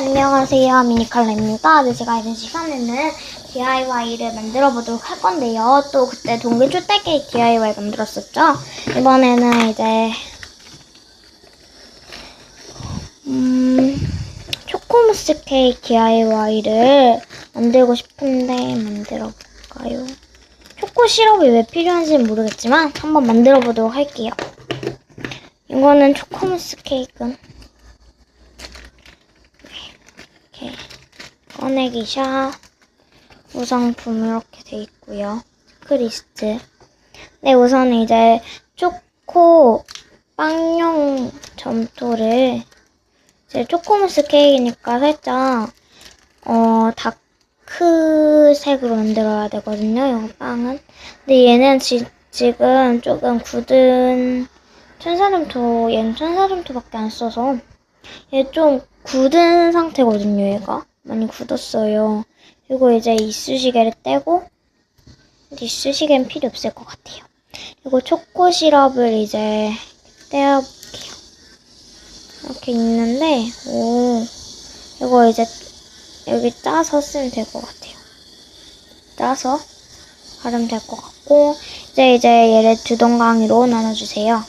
안녕하세요 미니컬러입니다. 네, 제가 이번 시간에는 DIY를 만들어 보도록 할 건데요. 또 그때 초대 케이크 DIY 만들었었죠. 이번에는 이제 음, 초코무스 케이크 DIY를 만들고 싶은데 만들어 볼까요? 초코 시럽이 왜 필요한지는 모르겠지만 한번 만들어 보도록 할게요. 이거는 초코무스 케이크. 이렇게 꺼내기 샵 구성품 이렇게 돼 있고요. 체크리스트. 네, 우선 이제 초코 빵용 점토를 이제 초코무스 케이크니까 살짝 어 다크색으로 만들어야 되거든요. 이 빵은. 근데 얘는 지, 지금 조금 굳은 천사점토, 얘는 천사점토밖에 안 써서 얘 좀 굳은 상태거든요, 얘가. 많이 굳었어요. 그리고 이제 이쑤시개를 떼고, 이쑤시개는 필요 없을 것 같아요. 그리고 초코 시럽을 이제 떼어볼게요. 이렇게 있는데, 오, 이거 이제 여기 짜서 쓰면 될 것 같아요. 짜서 바르면 될 것 같고, 이제 이제 얘를 두 동강이로 나눠주세요.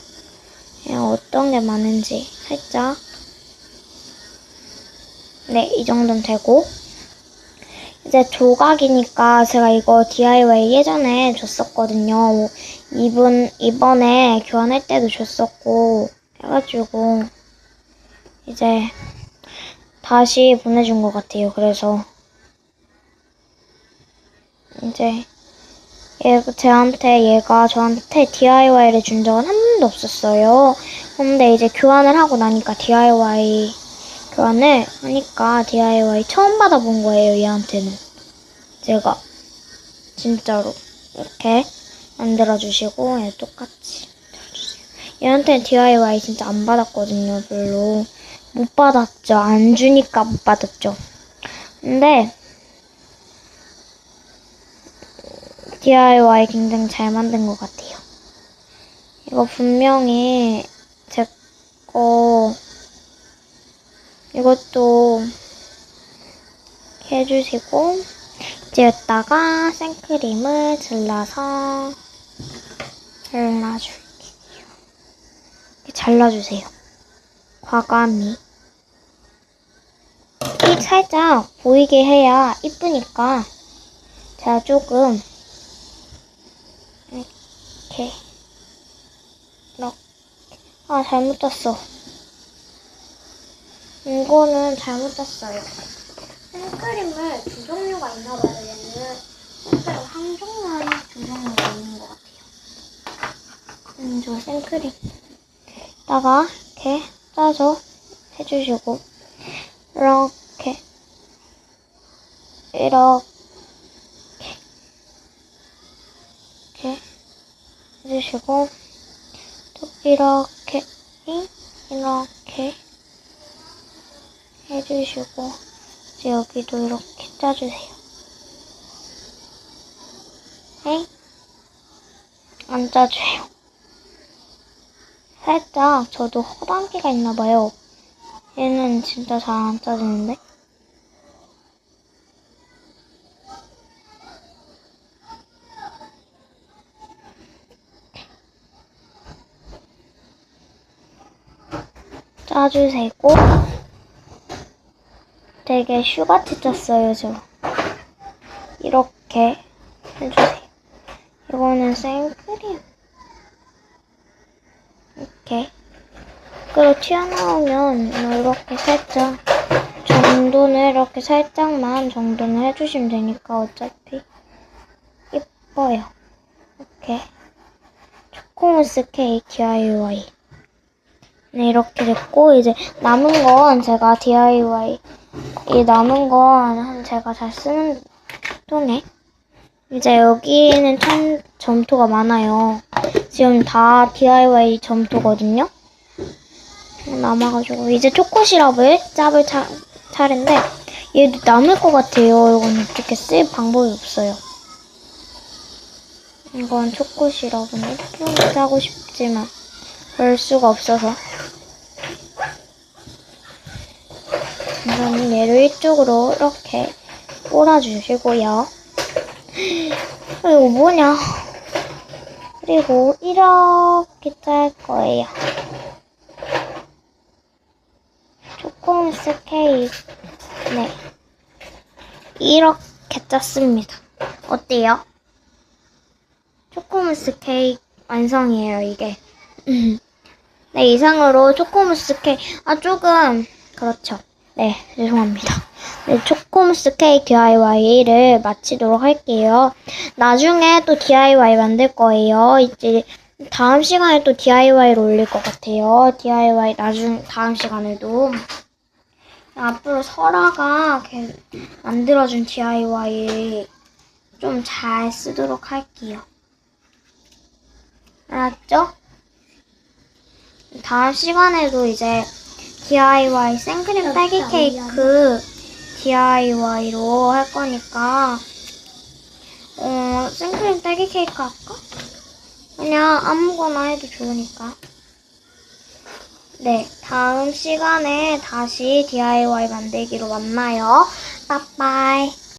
얘 어떤 게 많은지 살짝 네, 이 정도는 되고. 이제 조각이니까 제가 이거 DIY 예전에 줬었거든요. 이번, 이번에 교환할 때도 줬었고, 해가지고, 이제 다시 보내준 것 같아요. 그래서, 이제, 얘, 쟤한테, 얘가 저한테 DIY를 준 적은 한 번도 없었어요. 근데 이제 교환을 하고 나니까 DIY 교환을 하니까 DIY 처음 받아본 거예요, 얘한테는. 제가. 진짜로. 이렇게 만들어주시고, 얘 똑같이 만들어주세요. 얘한테는 DIY 진짜 안 받았거든요, 별로. 못 받았죠. 안 주니까 못 받았죠. 근데, DIY 굉장히 잘 만든 것 같아요. 이거 분명히 제 거, 이것도 해주시고 이제 여기다가 생크림을 잘라서 잘라줄게요. 잘라주세요. 과감히. 이 살짝 보이게 해야 이쁘니까 제가 조금 이렇게 이렇게 아 잘못 떴어. 이거는 잘못 짰어요. 생크림을 두 종류가 있나 봐요. 얘는 생크림 한 종류 아닌 두 종류가 있는 것 같아요. 음, 저 생크림. 다가 이렇게 짜서 해주시고 이렇게 이렇게 이렇게 해주시고 또 이렇게 이렇게 해주시고 이제 여기도 이렇게 짜주세요. 네? 안 짜줘요. 살짝 저도 허당기가 있나봐요. 얘는 진짜 잘 안 짜지는데? 짜주세고 되게 슈가티 짰어요, 저. 이렇게 해주세요. 이거는 생크림. 이렇게. 그리고 튀어나오면 이렇게 살짝 정돈을 이렇게 살짝만 정돈을 해주시면 되니까 어차피 예뻐요. 이렇게. 초코무스 케이크 DIY. 네, 이렇게 됐고, 이제 남은 건 제가 DIY 이 남은 건 제가 잘 쓰는 통에 이제 여기는 참 점토가 많아요. 지금 다 DIY 점토거든요. 남아가지고 이제 초코 시럽을 짭을 차, 차례인데 얘도 남을 것 같아요. 이건 어떻게 쓸 방법이 없어요. 이건 초코 시럽은 예쁘게 짜고 싶지만 그럴 수가 없어서 이거는 얘를 이쪽으로 이렇게 몰아주시고요. 이거 뭐냐? 그리고 이렇게 짤 거예요. 초코무스 케이크. 네. 이렇게 짰습니다. 어때요? 초코무스 케이크 완성이에요, 이게. 네, 이상으로 초코무스 케이크, 아, 조금, 그렇죠. 네, 죄송합니다. 네, 초코무스 케이크 DIY를 마치도록 할게요. 나중에 또 DIY 만들 거예요. 이제 다음 시간에 또 DIY를 올릴 것 같아요. DIY 나중, 다음 시간에도. 앞으로 설아가 만들어준 DIY 좀 잘 쓰도록 할게요. 알았죠? 다음 시간에도 이제 DIY 생크림 딸기 케이크 DIY로 할 거니까. 어 생크림 딸기 케이크 할까? 그냥 아무거나 해도 좋으니까. 네 다음 시간에 다시 DIY 만들기로 만나요? 빠빠이